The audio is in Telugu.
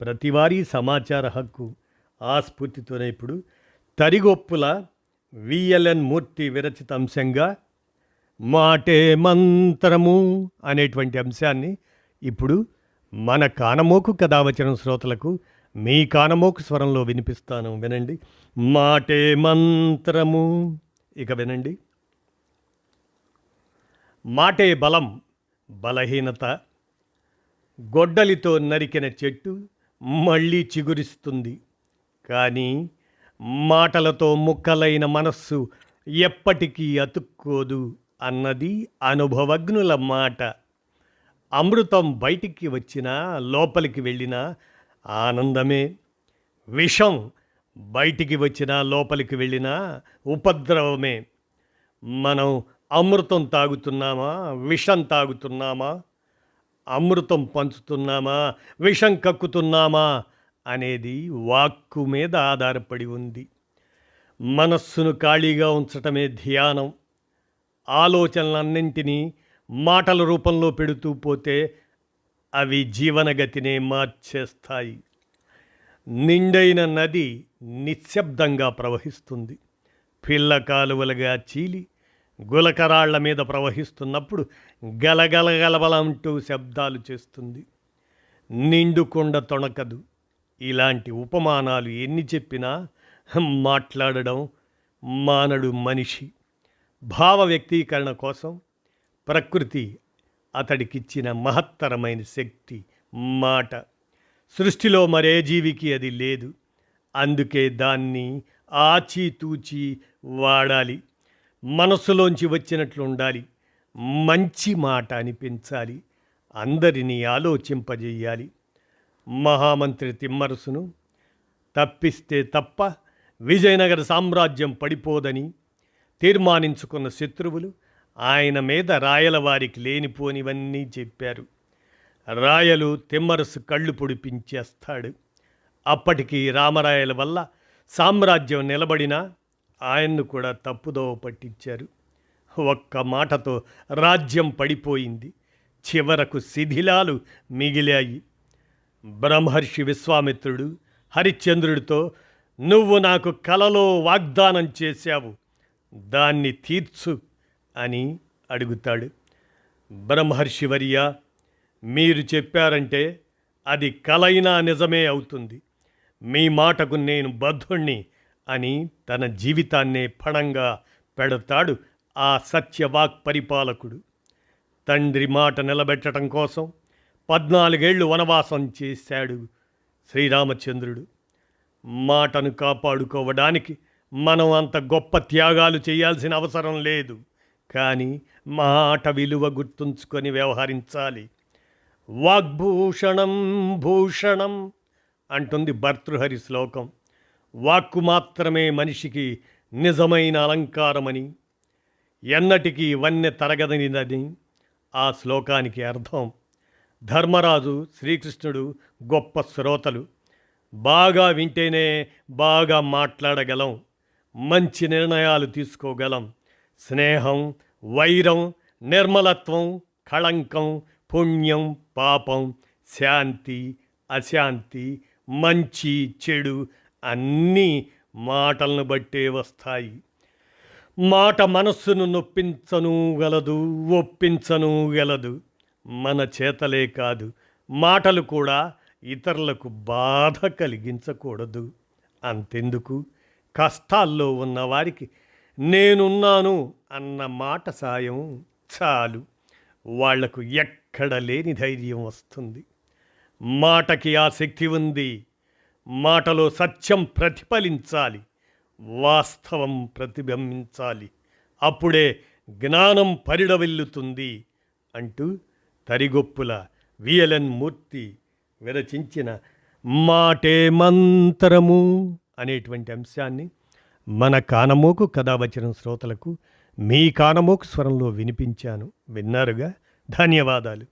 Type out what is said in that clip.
ప్రతివారీ సమాచార హక్కు ఆ స్ఫూర్తితోనే ఇప్పుడు తరిగొప్పుల విఎల్ఎన్ మూర్తి విరచిత అంశంగా మాటే మంత్రము అనేటువంటి అంశాన్ని ఇప్పుడు మన కానమోకు కథావచనం శ్రోతలకు మీ కానమోకు స్వరంలో వినిపిస్తాను. వినండి. మాటే మంత్రము. ఇక వినండి. మాటే బలం బలహీనత గొడ్డలితో నరికిన చెట్టు మళ్ళీ చిగురిస్తుంది. కానీ మాటలతో ముక్కలైన మనస్సు ఎప్పటికీ అతుక్కోదు అన్నది అనుభవజ్ఞుల మాట. అమృతం బయటికి వచ్చినా లోపలికి వెళ్ళినా ఆనందమే. విషం బయటికి వచ్చినా లోపలికి వెళ్ళినా ఉపద్రవమే. మనం అమృతం తాగుతున్నామా విషం తాగుతున్నామా? అమృతం పంచుతున్నామా? విషం కక్కుతున్నామా? అనేది వాక్కు మీద ఆధారపడి ఉంది. మనస్సును ఖాళీగా ఉంచటమే ధ్యానం. ఆలోచనలన్నింటినీ మాటల రూపంలో పెడుతూ పోతే అవి జీవనగతినే మార్చేస్తాయి. నిండైన నది నిశ్శబ్దంగా ప్రవహిస్తుంది. పిల్ల కాలువలుగా చీలి గులకరాళ్ళ మీద ప్రవహిస్తున్నప్పుడు గలగలగలబలంటూ శబ్దాలు చేస్తుంది. నిండుకొండ తొణకదు. ఇలాంటి ఉపమానాలు ఎన్ని చెప్పినా మాట్లాడడం మానడు మనిషి. భావ వ్యక్తీకరణ కోసం ప్రకృతి అతడికిచ్చిన మహత్తరమైన శక్తి మాట. సృష్టిలో మరే జీవికి అది లేదు. అందుకే దాన్ని ఆచితూచి వాడాలి. మనస్సులోంచి వచ్చినట్లు ఉండాలి. మంచి మాట అనిపించాలి. అందరినీ ఆలోచింపజేయాలి. మహామంత్రి తిమ్మరసును తప్పిస్తే తప్ప విజయనగర సామ్రాజ్యం పడిపోదని తీర్మానించుకున్న శత్రువులు ఆయన మీద రాయల వారికి లేనిపోనివన్నీ చెప్పారు. రాయలు తిమ్మరసు కళ్ళు పొడిపించేస్తాడు. అప్పటికి రామరాయల వల్ల సామ్రాజ్యం నిలబడినా ఆయన్ను కూడా తప్పుదోవ పట్టించారు. ఒక్క మాటతో రాజ్యం పడిపోయింది. చివరకు శిథిలాలు మిగిలాయి. బ్రహ్మర్షి విశ్వామిత్రుడు హరిశ్చంద్రుడితో నువ్వు నాకు కలలో వాగ్దానం చేశావు. దాన్ని తీర్చు అని అడుగుతాడు. బ్రహ్మర్షివర్య మీరు చెప్పారంటే అది కలైనా నిజమే అవుతుంది. మీ మాటకు నేను బద్ధుణ్ణి అని తన జీవితాన్నే పణంగా పెడతాడు ఆ సత్యవాక్ పరిపాలకుడు. తండ్రి మాట నిలబెట్టడం కోసం పద్నాలుగేళ్ళు వనవాసం చేశాడు శ్రీరామచంద్రుడు. మాటను కాపాడుకోవడానికి మనం అంత గొప్ప త్యాగాలు చేయాల్సిన అవసరం లేదు కానీ మాట విలువ గుర్తుంచుకొని వ్యవహరించాలి. వాగ్భూషణం భూషణం అంటుంది భర్తృహరి శ్లోకం. వాక్కు మాత్రమే మనిషికి నిజమైన అలంకారమని ఎన్నటికీ వన్నె తరగదనిదని ఆ శ్లోకానికి అర్థం. ధర్మరాజు శ్రీకృష్ణుడు గొప్ప శ్రోతలు. బాగా వింటేనే బాగా మాట్లాడగలం మంచి నిర్ణయాలు తీసుకోగలం. స్నేహం వైరం నిర్మలత్వం కళంకం పుణ్యం పాపం శాంతి అశాంతి మంచి చెడు అన్నీ మాటలను బట్టే వస్తాయి. మాట మనస్సును నొప్పించను గలదు ఒప్పించను గలదు. మన చేతలే కాదు మాటలు కూడా ఇతరులకు బాధ కలిగించకూడదు. అంతెందుకు? కష్టాల్లో ఉన్నవారికి నేనున్నాను అన్న మాట సాయం చాలు. వాళ్ళకు ఎక్కడ లేని ధైర్యం వస్తుంది. మాటకి ఆ శక్తి ఉంది మాటలో సత్యం ప్రతిఫలించాలి వాస్తవం ప్రతిబింబించాలి. అప్పుడే జ్ఞానం పరిడవెల్లుతుంది అంటూ తరిగొప్పుల విఎల్ఎన్ మూర్తి విరచించిన మాటే మంత్రము అనేటువంటి అంశాన్ని మన కానమోకు కథావచనం శ్రోతలకు మీ కానమోకు స్వరంలో వినిపించాను. విన్నారుగా? ధన్యవాదాలు.